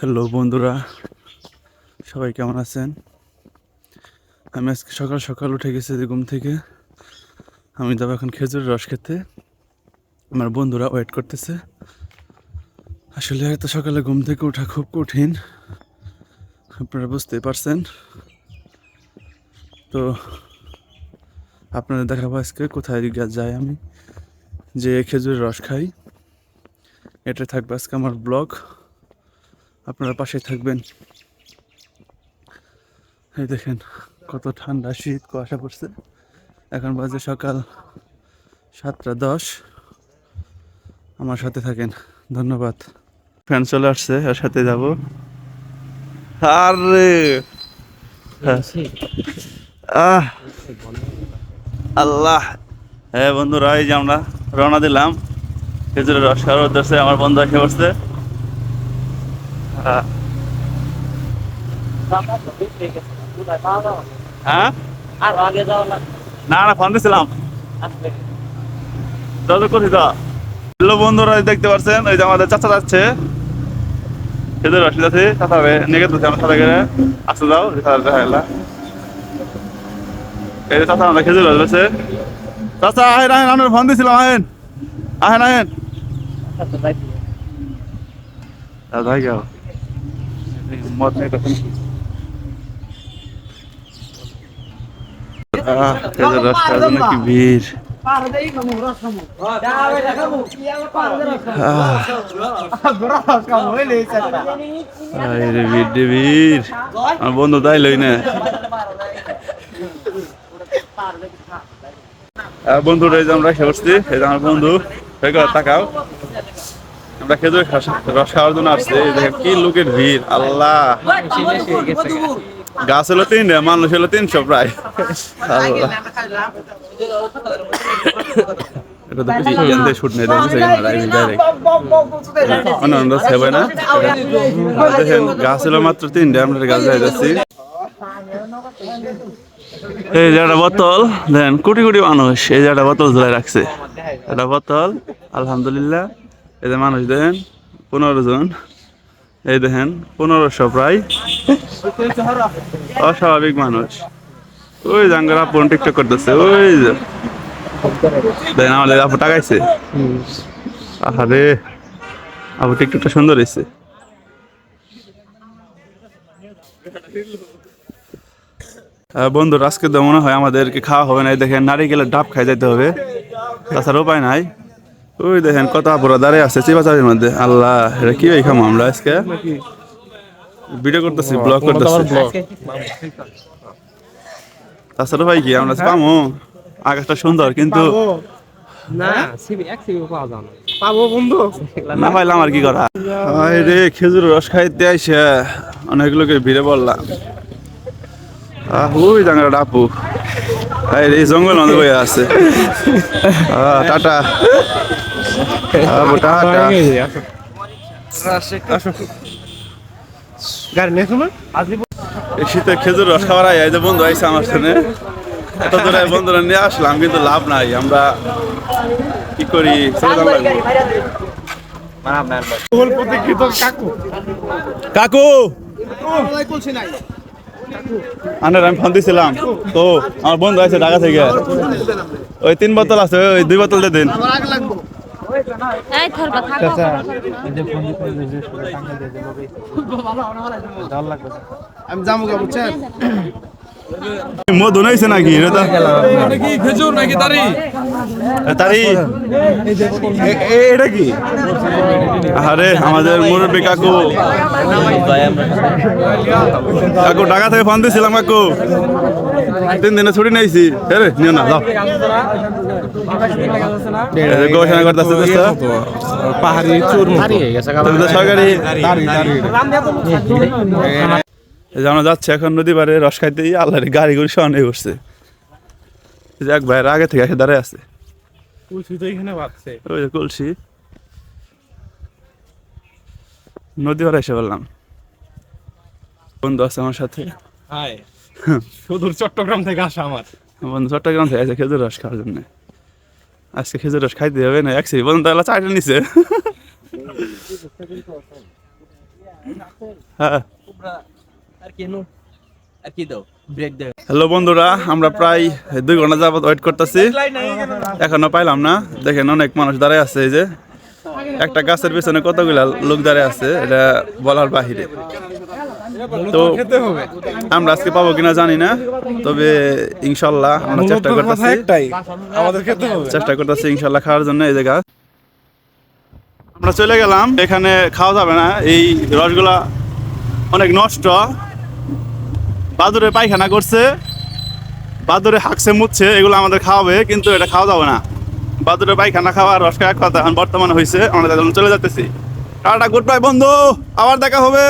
Hello বন্ধুরা, সবাই কেমন আছেন? আমি আজকে সকাল সকাল উঠে গেছি ঘুম থেকে। আমি যাব এখন খেজুরের রস খেতে। আমার বন্ধুরা ওয়েট করতেছে। আসলে এত সকালে ঘুম থেকে ওঠা খুব কঠিন। আপনারা বুঝতেই পারছেন। তো আপনাদের দেখাবো আজকে কোথায় যাই আমি। যে খেজুরের রস খাই। এটা থাকবে আজকে আমার ব্লগ। আপনারা পাশে থাকবেন। এই দেখেন, কত ঠান্ডা শীত, কুয়াশা পড়ছে। এখন বাজে সকাল সাতটা দশ। আমার সাথে থাকেন, ধন্যবাদ। ফ্যান চলে আসছে, এর সাথে যাব। আরে! হ্যাঁ। আহ! আল্লাহ। হ্যাঁ বন্ধুরা, এই যে আমরা রওনা দিলাম। খেজুরের রস খাওয়ার উদ্দেশ্যে আমার বন্ধু এসে বসছে। হ্যাঁ। হ্যাঁ না না ফোন দিছিলাম। করছি তো। হ্যালো বন্ধুরা দেখতে পাচ্ছেন ওই যে আমাদের চাচা যাচ্ছে। চাচা হবে নিয়ে গেছে আমার সাথে করে আসতে দেখা গেলা এই চাচা খেজুর রস বেছে চাচা আহেন আহেন আমরা ফোন দিছিলাম আহেন। আহেন আহেন। দাদা গেল। মত নেই তখন। আহ খেজুর রস খাওয়ার জন্য কি ভিড় আমার বন্ধু তাই লই না। যে আমরা খেয়ে বসছি আমার বন্ধু। তাকাও। আমরা খেজুর রস খাওয়ার জন্য আসছি। দেখেন কি লোকের ভিড়। আল্লাহ। গাছ হলো তিনটে মানুষ হলো তিনশো প্রায়। আল্লাহ। এটা তো কিছু এখান থেকে শুট নেই ডাইরেক্ট আমরা সেবে না। দেখেন গাছ হলো মাত্র তিনটে আমরা গাছ যাই যাচ্ছি। এই যে একটা বোতল দেন কোটি কোটি মানুষ এই যে একটা বোতল ঝুলাই রাখছে। একটা বোতল আলহামদুলিল্লাহ। এই যে মানুষ দেন পনেরো জন। এই দেখেন পনেরোশো প্রায়। অস্বাভাবিক মানুষ। ওই জাঙ্গার আপন টিকটক করতেছে ওই দেখেন আমাদের আপু টাকাইছে আরে আপু টিকটকটা সুন্দর হয়েছে আহ, বন্ধুরা আজকে তো মনে হয় আমাদেরকে খাওয়া হবে না। দেখেন নারিকেলের ডাব খাই যাইতে হবে। তাছাড়া উপায় নাই। ওই দেখেন কত আপুরা দাঁড়িয়ে আছে চিবাচাবির মধ্যে। আল্লাহ এটা কি ওই খামো আমরা আজকে? ভিডিও করতেছি ব্লগ করতেছি। তাছাড়া ভাই কি আমরা পামো? আকাশটা সুন্দর কিন্তু না সিবি এক সিবি পাওয়া যাও না। পাবো বন্ধু। না পাইলাম আর কি করা। আয় রে খেজুর রস খাইতে আইসে। অনেক লোকের ভিড়ে পড়লাম। আহ ওই জাঙ্গাটা ডাপু আয় রে জঙ্গল বয়ে আছে। আহ, টাটা। শীতে খেজুর রস খাওয়ার এই যে বন্ধু আইসে আমার সামনে। এত দূরে বন্ধুরা নিয়ে আসলাম কিন্তু লাভ নাই। আমরা কি করি? কাকু। কাকু! বলছি নাই আনার আমি ফোন দিছিলাম। তো আমার বন্ধু আছে ঢাকা থেকে। ওই তিন বোতল আছে ওই দুই বোতল দিয়ে দিন। আমার আগে লাগবো। এই থরবা থাকো আমি যাব গে বুঝছেন? মধু নাইছে নাকি এটা নাকি খেজুর নাকি তারি? এ- এটা কি? আরে আমাদের মুরব্বী কাকু। কাকু ঢাকা থেকে ফোন দিছিলাম কাকু। তিন দিনে ছুটি নাইছি রে নিও না যাও। গবেষণা করতেছে পাহাড়ি চুর তুমি তো সরকারি আমরা যাচ্ছি এখন নদী পারে রস খাইতে গিয়ে আল্লাহর গাড়ি করে সনে বসছে। এই যে এক ভাইয়ের আগে থেকে এসে দাঁড়ায় আছে। তুলসী তো এখানে বাঁচছে ওই যে কলসি। নদী পারে এসে বললাম। বন্ধু আছে আমার সাথে? হাই সুদূর চট্টগ্রাম থেকে আসা আমার। বন্ধু, চট্টগ্রাম থেকে আছে খেজুর রস খাওয়ার জন্য। আজকে খেজুর রস খাইতে হবে না একসি বন্ধু, তাহলে চারটা নিছে। হ্যাঁ। হ্যালো বন্ধুরা, আমরা প্রায় দুই ঘণ্টা যাবত ওয়েট করতেছি। এখনও পাইলাম না। দেখেন অনেক মানুষ দাঁড়ায় আছে এই যে। একটা গাছের পিছনে কতগুলা লোক দাঁড়ায় আছে, এটা বলার বাহিরে। তো আমরা আজকে পাবো কিনা জানি না তবে ইনশাল্লাহ আমরা চেষ্টা করতেছি। আমাদের খেতে হবে। চেষ্টা করতেছি ইনশাল্লাহ খাওয়ার জন্য এই জায়গা। আমরা চলে গেলাম এখানে খাওয়া যাবে না এই রসগুলা অনেক নষ্ট। বাদুরে পায়খানা করছে বাদুরে হাঁকছে মুচ্ছে এগুলো আমাদের খাওয়াবে কিন্তু এটা খাওয়া যাবে না। বাদুরে পায়খানা খাওয়া রস খাওয়া কথা এখন বর্তমানে হয়েছে আমরা চলে যাচ্তেছি টাটা গুড বাই বন্ধু আবার দেখা হবে।